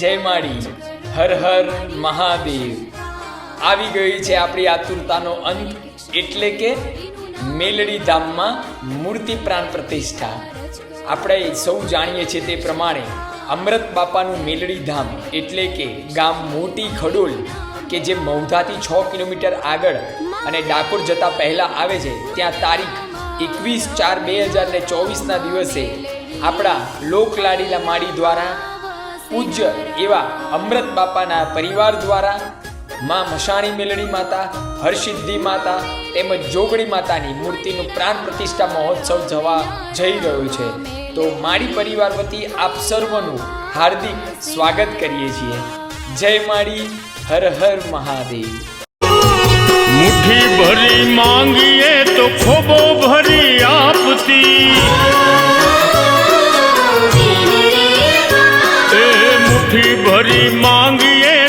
જય માળી હર હર મહાદેવ. આવી ગઈ છે આપણી આતુરતાનો અંત, એટલે કે મેલડી ધામમાં મૂર્તિ પ્રાણ પ્રતિષ્ઠા. આપણે સૌ જાણીએ છીએ તે પ્રમાણે અમૃત બાપાનું મેલડી ધામ, એટલે કે ગામ મોટી ખડોલ, કે જે મૌધાથી છ કિલોમીટર આગળ અને ડાકોર જતા પહેલાં આવે છે, ત્યાં તારીખ એકવીસ ચાર બે હજાર ને ચોવીસના દિવસે આપણા લોકલાડીલા માળી દ્વારા પૂજ્ય એવા અમૃત બાપાના પરિવાર દ્વારા માં મશાણી મેલડી માતા, હરસિદ્ધિ માતા તેમજ જોગણી માતાની મૂર્તિનું પ્રાણ પ્રતિષ્ઠા મહોત્સવ જવા જઈ રહ્યો છે. તો માળી પરિવાર વતી આપ સર્વનું હાર્દિક સ્વાગત કરીએ છીએ. જય માળી હર હર મહાદેવ. મુઠ્ઠી ભરી માંગીએ તો ખોબો ભરી માંગીએ